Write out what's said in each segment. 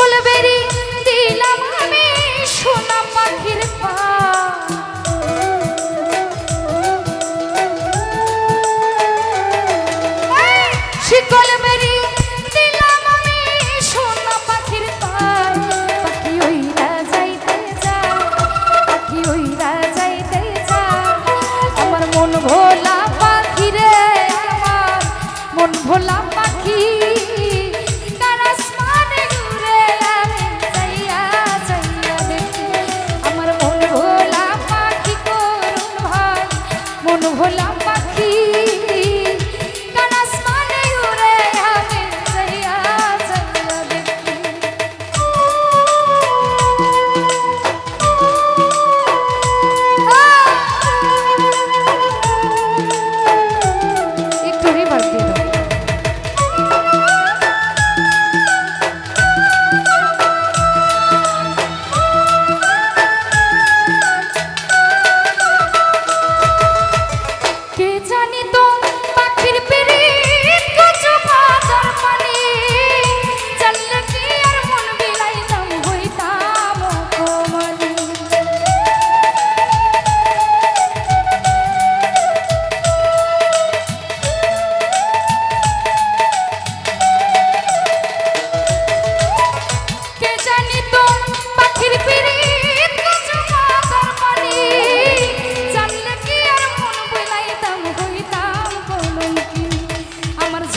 ফুলবেরি দিলাম আমি সোনা পাখির পা। শিকল বেরি, দিলাম আমি সোনা পাখির পায় পাখি ওইরা যাইতে যায় পাখি ওইরা যাইতে যায় আমার মন ভোর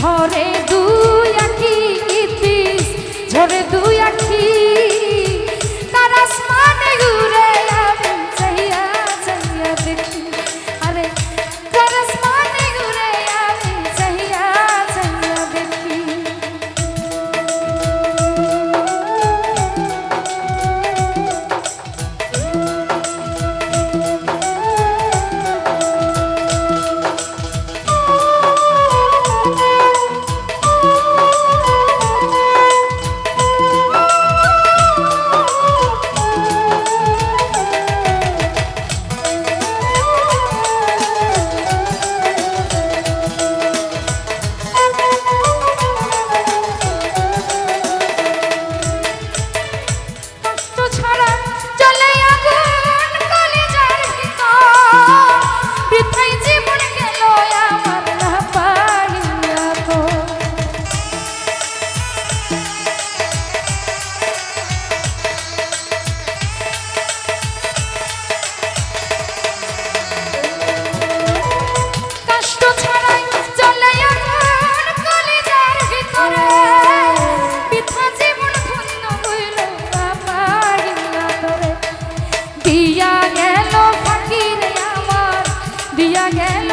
ঘরে গেল